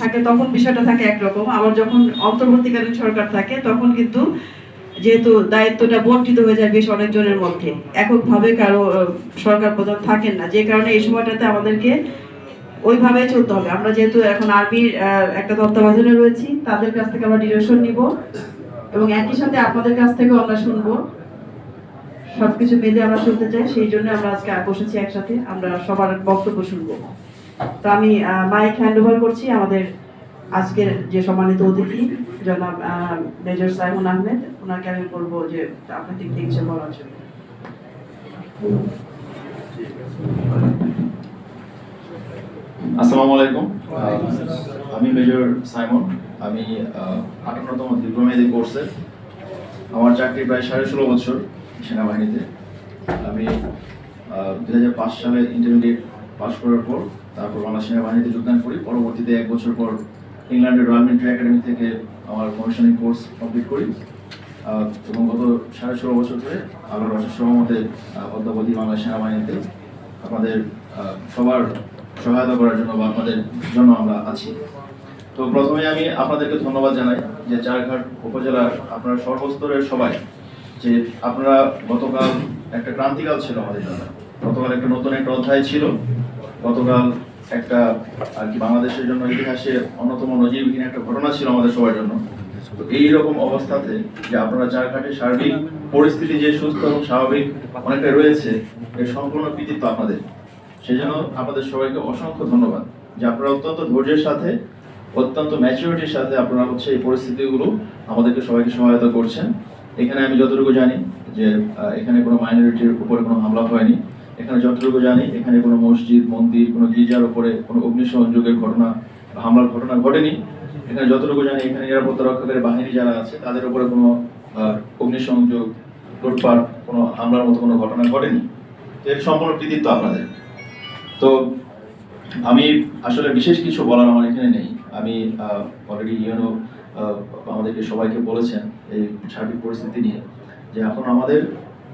থাকে, তখন বিষয়টা থাকে একরকম। আবার যখন অন্তর্বর্তীকালীন সরকার থাকে, তখন কিন্তু যেহেতু দায়িত্বটা বন্টিত হয়ে যায় বেশ অনেকজনের মধ্যে। এককভাবে কারও সরকার প্রধান থাকেন না। যে কারণে এই সময়টাতে আমাদেরকে ওইভাবে চলতে হবে। আমরা যেহেতু এখন আর্মির একটা তত্ত্বাবধানে রয়েছি, তাদের কাছ থেকে আমরা ডিরেকশন নিব এবং একই সাথে আপনাদের কাছ থেকেও আমরা শুনব। সবকিছু মিলে আমরা চলতে চাই, সেই জন্য আমরা আজকে বসেছি একসাথে। আমরা সবার বক্তব্য শুনব। তো আমি মাইক হ্যান্ড ওভার করছি আমাদের আজকের যে সম্মানিত অতিথি জনাব মেজর সাইমন আহমেদ। ওনাকে আমি বলব যে আপনার দিক থেকে বলার জন্য। আসসালামু আলাইকুম। আমি মেজর সাইমন। আমি আঠারোতম দীর্ঘমেয়াদী কোর্সে আমার চাকরি প্রায় সাড়ে ষোলো বছর সেনাবাহিনীতে। আমি দুই হাজার পাঁচ সালে ইন্টারমিডিয়েট পাস করার পর তারপর বাংলা সেনাবাহিনীতে যোগদান করি। পরবর্তীতে এক বছর পর ইংল্যান্ডের রয়্যাল মিলিটারি একাডেমি থেকে আমার কমিশনিং কোর্স কমপ্লিট করি। এবং গত সাড়ে ষোলো বছর ধরে আল্লাহর অশেষ সহমতে অদ্যাবধি বাংলা সেনাবাহিনীতে আপনাদের সবার সহায়তা করার জন্য বা আপনাদের জন্য আমরা আছি। তো প্রথমে আমি আপনাদেরকে ধন্যবাদ জানাই যে চারঘাট উপজেলার আপনারা সর্বস্তরের সবাই, যে আপনারা গতকাল একটা ক্রান্তিকাল ছিল আমাদের জন্য। গতকাল একটা নতুন একটা অধ্যায় ছিল। গতকাল একটা, আর কি, বাংলাদেশের জন্য ইতিহাসে অন্যতম নজিরবিহীন একটা ঘটনা ছিল আমাদের সবার জন্য। তো এইরকম অবস্থাতে যে আপনারা চারঘাটের সার্বিক পরিস্থিতি যে সুস্থ এবং স্বাভাবিক অনেকটা রয়েছে, এর সম্পূর্ণ কৃতিত্ব আপনাদের। সেই জন্য আপনাদের সবাইকে অসংখ্য ধন্যবাদ। যে আপনারা অত্যন্ত ধৈর্যের সাথে, অত্যন্ত ম্যাচুরিটির সাথে আপনারা হচ্ছে এই পরিস্থিতিগুলো আমাদেরকে সবাইকে সহায়তা করছেন। এখানে আমি যতটুকু জানি যে এখানে কোনো মাইনরিটির উপরে কোনো হামলা হয়নি। এখানে যতটুকু জানি, এখানে কোনো মসজিদ, মন্দির, কোনো গির্জার উপরে কোনো অগ্নিসংযোগের ঘটনা হামলার ঘটনা ঘটেনি। এখানে যতটুকু জানি, এখানে নিরাপত্তা রক্ষকের বাহিনী যারা আছে, তাদের উপরে কোনো অগ্নিসংযোগ, লুটপাট, কোনো হামলার মতো কোনো ঘটনা ঘটেনি। তো এর সম্পূর্ণ কৃতিত্ব আপনাদের। তো আমি আসলে বিশেষ কিছু বলার আমার এখানে নেই। আমি অলরেডি ইউনো আমাদেরকে সবাইকে বলেছেন এই সার্বিক পরিস্থিতি নিয়ে যে এখন আমাদের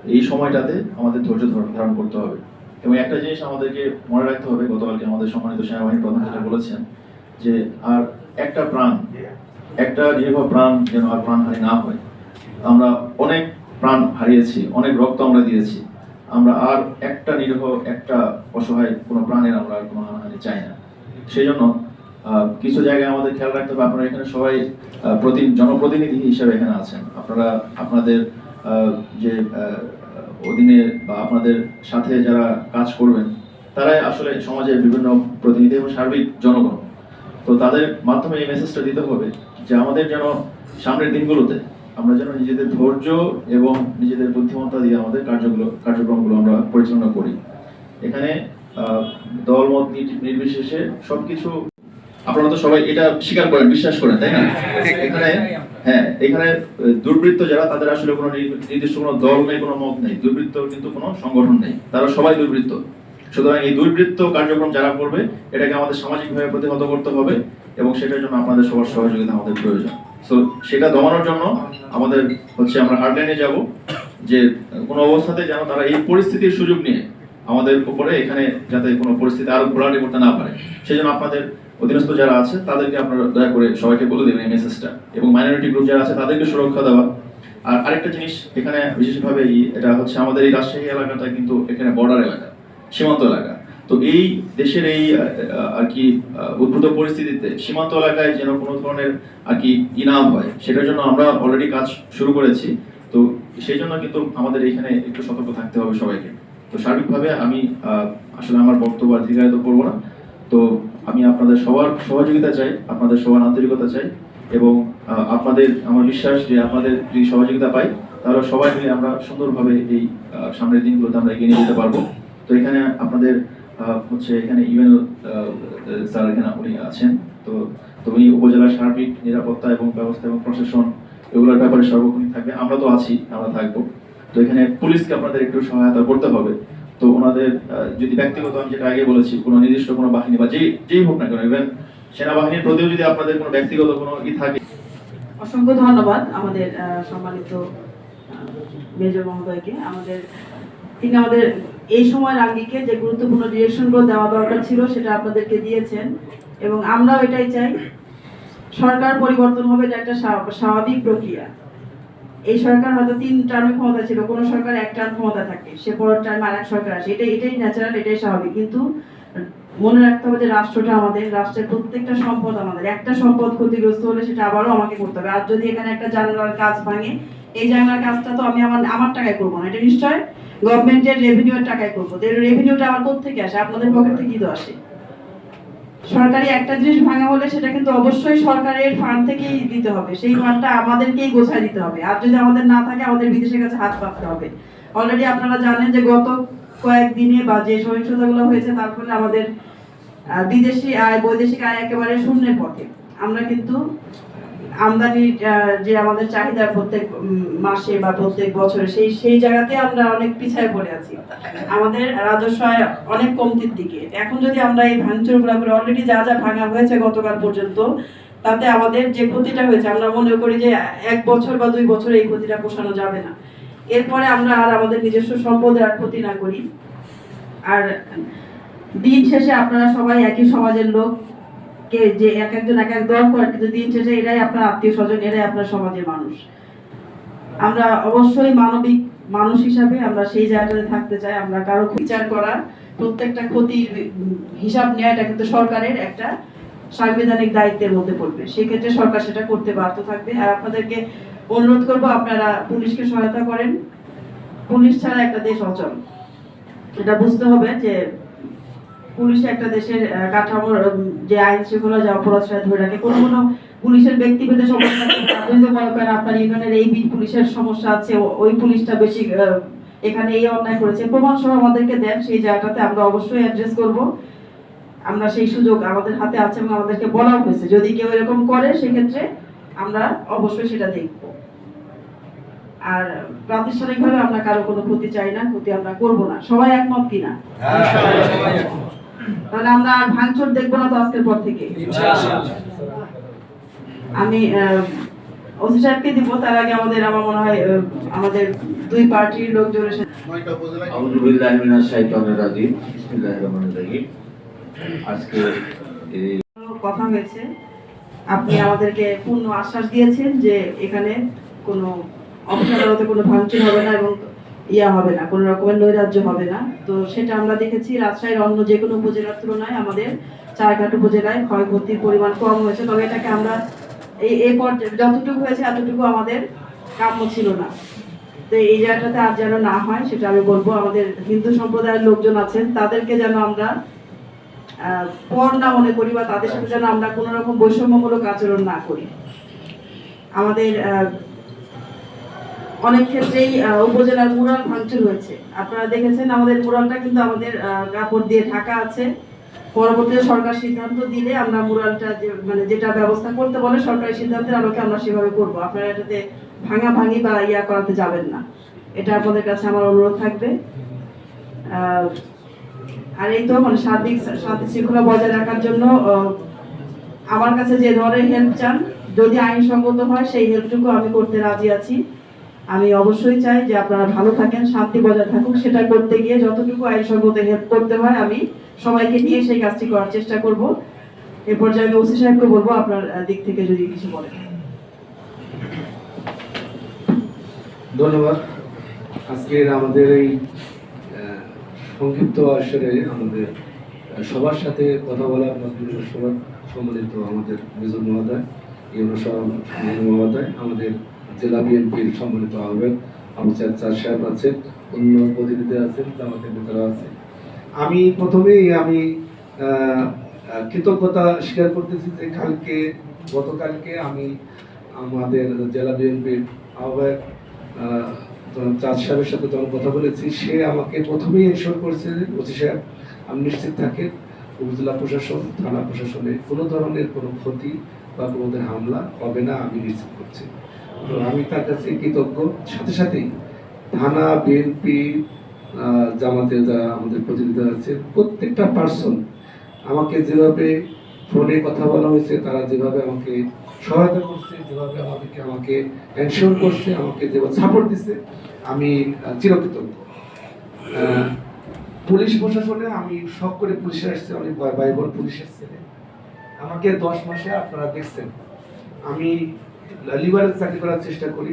এই সময়টাতে আমাদের ধৈর্য ধর- ধারণ করতে হবে। এবং একটা জিনিস আমাদেরকে মনে রাখতে হবে গতকালকে আমাদের সম্মানিত সেনাবাহিনী প্রধান যেটা বলেছেন যে আর একটা প্রাণ একটা নির্ভর প্রাণ যেন আর প্রাণ প্রাণহানি না হয়। আমরা অনেক প্রাণ হারিয়েছি অনেক রক্ত আমরা দিয়েছি। আমরা আর একটা নিরীহ একটা অসহায় কোনো প্রাণের আমরা আর কোনো হানাহানি চাই না। সেই জন্য কিছু জায়গায় আমাদের খেয়াল রাখতে হবে। আপনারা এখানে সবাই প্রতি জনপ্রতিনিধি হিসেবে এখানে আছেন। আপনারা আপনাদের যে অধীনে বা আপনাদের সাথে যারা কাজ করবেন, তারাই আসলে সমাজের বিভিন্ন প্রতিনিধি এবং সার্বিক জনগণ। তো তাদের মাধ্যমে এই মেসেজটা দিতে হবে যে, আমাদের যেন সামনের দিনগুলোতে আমরা যেন নিজেদের ধৈর্য এবং নিজেদের বুদ্ধিমত্তা দিয়ে আমাদের কার্যগুলো, কার্যক্রমগুলো আমরা পরিচালনা করি। এখানে দলমত নির্বিশেষে সব সবকিছু আপনারা তো সবাই এটা স্বীকার করেন বিশ্বাস করেন তাই না? এখানে হ্যাঁ এখানে দুর্বৃত্ত যারা তাদের আসলে কোনো নির্দিষ্ট কোনো দল নেই কোনো মত নেই। দুর্বৃত্ত কিন্তু কোনো সংগঠন নেই। তারা সবাই দুর্বৃত্ত। সুতরাং এই দুর্বৃত্ত কার্যক্রম যারা করবে এটাকে আমাদের সামাজিকভাবে প্রতিহত করতে হবে এবং সেটার জন্য আপনাদের সবার সহযোগিতা আমাদের প্রয়োজন। সো সেটা দমানোর জন্য আমাদের হচ্ছে আমরা হার্ডলাইনে যাব যে কোনো অবস্থাতে যেন তারা এই পরিস্থিতির সুযোগ নিয়ে আমাদের উপরে এখানে যাতে কোনো পরিস্থিতি আরও ঘোরাটি করতে না পারে। সেই জন্য আপনাদের অধীনস্থ যারা আছে, তাদেরকে আপনারা দয়া করে সবাইকে বলে দেবেন এই মেসেজটা এবং মাইনরিটি গ্রুপ যারা আছে, তাদেরকে সুরক্ষা দেওয়া। আর আরেকটা জিনিস, এখানে বিশেষভাবে এটা হচ্ছে আমাদের এই রাজশাহী এলাকাটা কিন্তু এখানে বর্ডার এলাকা, সীমান্ত এলাকা। তো এই দেশের এই আর কি উদ্ভূত পরিস্থিতিতে সীমান্ত এলাকায় যেন কোনো ধরনের, আর কি ইনাম হয়, সেটার জন্য আমরা অলরেডি কাজ শুরু করেছি। তো সেই জন্য কিন্তু আমাদের এখানে একটু সতর্ক থাকতে হবে সবাইকে। তো সার্বিকভাবে আমি আসলে আমার বক্তব্য দীর্ঘায়িত করব না। তো আমি আপনাদের সবার সহযোগিতা চাই, আপনাদের সবার আন্তরিকতা চাই এবং আপনাদের আমার বিশ্বাস যে আপনাদের যদি সহযোগিতা পাই, তাহলে সবাই মিলে আমরা সুন্দরভাবে এই সামনের দিনগুলোতে আমরা এগিয়ে নিয়ে যেতে পারব। তো এখানে আপনাদের হচ্ছে এখানে ইউএনও স্যার এখানে উনি আছেন। তো তো উনি উপজেলার সার্বিক নিরাপত্তা এবং ব্যবস্থা এবং প্রশাসন এগুলোর ব্যাপারে সর্বক্ষণিক থাকবে। আমরা তো আছি, আমরা থাকব। তো এখানে পুলিশকে আপনাদের একটু সহায়তা করতে হবে। তো ওনাদের যদি ব্যক্তিগত আমি যেটা আগে বলেছি, কোনো নির্দিষ্ট কোনো বাহিনী বা যেই যেই হোক না কেন ইভেন সেনাবাহিনীর প্রতিও যদি আপনাদের কোনো ব্যক্তিগত কোনো ই থাকে। অসংখ্য ধন্যবাদ আমাদের সম্মানিত মেজর মহোদয়কে। আমাদের, তিনি আমাদের এই সময়ের আঙ্গিকে যে গুরুত্বপূর্ণ ডিরেকশনগুলো দেওয়া দরকার ছিল, সেটা আপনাদেরকে দিয়েছেন। এবং আমরাও এটাই চাই, সরকার পরিবর্তন হবে এটা একটা স্বাভাবিক প্রক্রিয়া। এই সরকার হয়তো তিন টার্মে ক্ষমতা ছিল, কোনো সরকার এক টার্ম ক্ষমতা থাকে, সে পরের টার্মে আর এক সরকার আসে। এটা এটাই ন্যাচারাল এটাই স্বাভাবিক। কিন্তু মনে রাখতে হবে যে রাষ্ট্রটা আমাদের, রাষ্ট্রের প্রত্যেকটা সম্পদ আমাদের। একটা সম্পদ ক্ষতিগ্রস্ত হলে সেটা আবারও আমাকে করতে হবে। আর যদি এখানে একটা জানালার কাজ ভাঙে, এই জানালার কাজটা তো আমি আমার আমার টাকায় করব না। এটা নিশ্চয় গভর্নমেন্টের রেভিনিউয়ের টাকায় করব। রেভিনিউটা আমার কোথেকে আসে? আপনাদের পকেট থেকেই তো আসে? সরকারি একটা জিনিস ভাঙা হলে সেটা কিন্তু অবশ্যই সরকারের ফান্ড থেকেই দিতে হবে। সেই ফান্ডটা আমাদেরকেই গোছায় দিতে হবে। আর যদি আমাদের না থাকে, আমাদের বিদেশের কাছে হাত পাততে হবে। অলরেডি আপনারা জানেন যে গত কয়েকদিনে বা যে সহিংসতাগুলো হয়েছে, তার ফলে আমাদের বিদেশি আয়, বৈদেশিক আয় একেবারে শূন্যের পথে। আমরা কিন্তু আমদানি যে আমাদের চাহিদা প্রত্যেক মাসে বা প্রত্যেক বছরে, সেই সেই জায়গাতে আমরা অনেক পিছায় পড়ে আছি। আমাদের রাজস্ব আয় অনেক কমতির দিকে। এখন যদি আমরা এই ভাঙচুরগুলো করে অলরেডি যা যা ভাঙা হয়েছে গতকাল পর্যন্ত, তাতে আমাদের যে ক্ষতিটা হয়েছে, আমরা মনে করি যে এক বছর বা দুই বছর এই ক্ষতিটা পোষানো যাবে না। এরপরে আমরা আর আমাদের নিজস্ব সম্পদের আর ক্ষতি না করি। আর দিন শেষে আপনারা সবাই একই সমাজের লোক। কে যে এক একজন এক এক দল করে, কিন্তু দিন শেষে এরাই আপনার আত্মীয় স্বজন এরাই আপনার সমাজের মানুষ। আমরা অবশ্যই মানবিক মানুষ হিসাবে আমরা সেই জায়গাটাতে থাকতে চাই, আমরা কারও বিচার করা প্রত্যেকটা ক্ষতির হিসাব নেওয়া, এটা কিন্তু সরকারের একটা সাংবিধানিক দায়িত্বের মধ্যে পড়বে। সেক্ষেত্রে সরকার সেটা করতে বাধ্য থাকবে। আর আপনাদেরকে অনুরোধ করব, আপনারা পুলিশকে সহায়তা করেন। পুলিশ ছাড়া একটা দেশ অচল। এটা বুঝতে হবে যে পুলিশ একটা দেশের কাঠামোর যে আইন শৃঙ্খলা যে অপরাধ সেটা ধরে রাখে কোনো কোনো পুলিশের ব্যক্তিভেদে সমস্যা আপনার ইউনিয়নের এই পুলিশের সমস্যা আছে ওই পুলিশটা বেশি এখানে এই অন্যায় করেছে। প্রমাণ সহ আমাদেরকে দেন, সেই জায়গাটাতে আমরা অবশ্যই অ্যাড্রেস করব। আমরা সেই সুযোগ আমাদের হাতে আছে এবং আমাদেরকে বলাও হয়েছে। যদি কেউ এরকম করে, সেক্ষেত্রে আমরা অবশ্যই সেটা দেখব। আর প্রাতিষ্ঠানিকভাবে আমরা কারও কোনো ক্ষতি চাই না, ক্ষতি আমরা করব না। সবাই একমত কিনা? তাহলে আমরা আর ভাঙচুর দেখব না তো আজকের পর থেকে। আমি ওসি সাহেবকে দিব তার আগে আমাদের আমার মনে হয় আমাদের দুই পার্টির লোকজন এসে আউযু বিল্লাহি মিনাশ শাইতানির রাজিম বিসমিল্লাহির রহমানির রহিম। আজকে কথা হয়েছে আপনি আমাদেরকে পূর্ণ আশ্বাস দিয়েছেন যে এখানে কোনো অফিস কোনো ভাঙচুর হবে না এবং ইয়া হবে না, কোনো রকমের নৈরাজ্য হবে না। তো সেটা আমরা দেখেছি, রাজশাহীর অন্য যে কোনো উপজেলার তুলনায় আমাদের চারঘাট উপজেলায় ক্ষয়ক্ষতির পরিমাণ কম হয়েছে, তবে এটাকে আমরা এই এই পর্যায়ে, যতটুকু হয়েছে এতটুকু আমাদের কাম্য ছিল না। তো এই জায়গাটাতে আর যেন না হয়, সেটা আমি বলব, আমাদের হিন্দু সম্প্রদায়ের লোকজন আছেন, তাদেরকে যেন আমরা পর না মনে করি বা তাদের সাথে যেন আমরা কোনো রকম বৈষম্যমূলক আচরণ না করি। আমাদের অনেক ক্ষেত্রেই উপজেলার মুরাল ভাঙচুর হয়েছে। আপনারা দেখেছেন, আমাদের মুরালটা কিন্তু আমাদের কাপড় দিয়ে ঢাকা আছে। পরবর্তীতে সরকার সিদ্ধান্ত দিলে আমরা মুরালটা মানে যেটা ব্যবস্থা করতে বলে সরকারি সিদ্ধান্তের আলোকে আমরা সেভাবে করব। আপনারা এটাতে ভাঙা ভাঙি বা ইয়া করাতে যাবেন না। এটা আপনাদের কাছে আমার অনুরোধ থাকবে। আর এই তো মানে সার্বিক শান্তি শৃঙ্খলা বজায় রাখার জন্য আমার কাছে যে ধরনের হেল্প চান, যদি আইনসঙ্গত হয়, সেই হেল্পটুকু আমি করতে রাজি আছি। আমি অবশ্যই চাই যে আপনারা ভালো থাকেন, শান্তি বজায় থাকুক। সেটা করতে গিয়ে যতটুকু আইনসঙ্গত হেল্প করতে হয়, আমি সবাইকে নিয়ে সেই কাজটি করার চেষ্টা করব। এ পর্যায়ে আমি ওসি সাহেবকে বলব আপনার দিক থেকে যদি কিছু বলেন। ধন্যবাদ। আজকের আমাদের এই সংক্ষিপ্ত আসরে আমাদের সবার সাথে কথা বলার মাধ্যমে সবার সম্মানিত আমাদের মেজর মহোদয় ইউনো মহোদয়, আমাদের জেলা বিএনপির সম্মানিত আহ্বায়ক সাহেব চার সাহেব আছেন, অন্য প্রতিনিধি আছেন জামাতের নেতারা আছে আমি প্রথমেই আমি কৃতজ্ঞতা স্বীকার করতেছি যে কালকে, গতকালকে আমি আমাদের জেলা বিএনপির আহ্বায়ক চাঁদ সাহেবের সাথে যখন কথা বলেছি, সে আমাকে প্রথমেই এনশোর করেছে যে ওসি সাহেব, আমি নিশ্চিত থাকেন, উপজেলা প্রশাসন, থানা প্রশাসনে কোনো ধরনের কোনো ক্ষতি বা কোনো হামলা হবে না, আমি নিশ্চিত করছি। আমি তার কাছে কৃতজ্ঞ। সাথে সাথেই থানা, বিএনপি জামাতে যারা আমাদের প্রতিনিধি আছে, প্রত্যেকটা পার্সন আমাকে যেভাবে ফোনে কথা বলা হয়েছে, তারা যেভাবে আমাকে সহায়তা করছে, যেভাবে আমাদেরকে আমাকে এনশোর করছে, আমাকে যেভাবে সাপোর্ট দিচ্ছে আমি চিরকৃতজ্ঞ। পুলিশ প্রশাসনে আমি শখ করে পুলিশে আসছে, অনেক ভাই বোন পুলিশের ছেলে। আমাকে দশ মাসে আপনারা দেখছেন। আমি লিবারেল চাকরি করার চেষ্টা করি।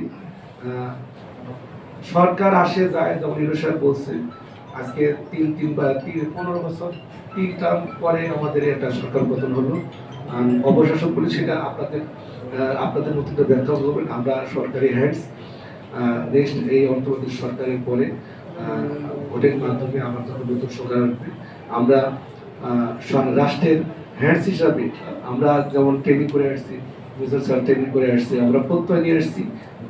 সরকার আসে, যায় যেমন ইরো সাহেব বলছে, আজকে তিন তিন বা তিন, পনেরো বছর তিন টার্ম পরে আমাদের একটা সরকার পতন হলো। অবশাসক বলে সেটা আপনাদের আপনাদের নতুনটা ব্যাখ্যা করবেন আমরা সরকারি হ্যান্ডস নেক্সট এই অর্থনৈতিক সরকারের পরে ভোটের মাধ্যমে আমার যখন নতুন সরকার আসবে। আমরা রাষ্ট্রের হ্যান্ডস হিসাবে আমরা যেমন ট্রেনিং করে আসছি করে আসছি, আমরা প্রত্যয় নিয়ে আসছি।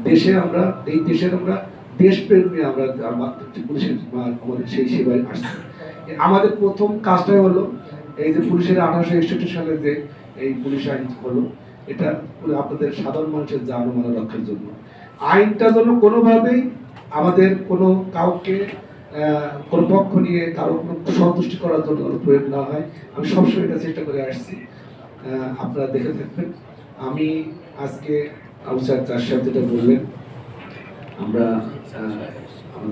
দেশে আমরা, এই দেশের আমরা দেশপ্রেম আমরা পুলিশের আমাদের সেই সেবায় আসছি। আমাদের প্রথম কাজটাই হলো, এই যে পুলিশের আঠারোশো একষট্টি সালে যে এই পুলিশ আইন হলো, এটা আপনাদের সাধারণ মানুষের জান ও মাল রক্ষার জন্য। আইনটা যেন কোনোভাবেই আমাদের কোনো কাউকে কোনো পক্ষ নিয়ে কারও কোনো সন্তুষ্টি করার জন্য কোনো প্রয়োগ না হয়। আমি সবসময় এটা চেষ্টা করে আসছি। আপনারা দেখে থাকবেন। আমি আজকে আবু সাহেব চার সাহেব যেটা বললেন, আমরা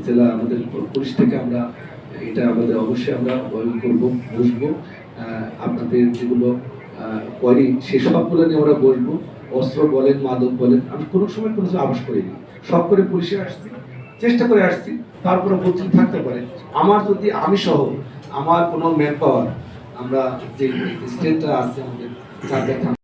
জেলা, আমাদের পুলিশ থেকে আমরা এটা আমাদের অবশ্যই আমরা বয়ন করব বসবো আপনাদের যেগুলো করি সেই সবগুলো নিয়ে আমরা বসবো অস্ত্র বলেন, মাদক বলেন, আমি কোনো সময় কোনো কিছু আবাস করিনি। সব করে পুলিশে আসছি, চেষ্টা করে আসছি, তারপরে বলছি থাকতে পারে। আমার যদি আমি সহ আমার কোনো ম্যান পাওয়ার আমরা যে স্টেটটা আছে আমাদের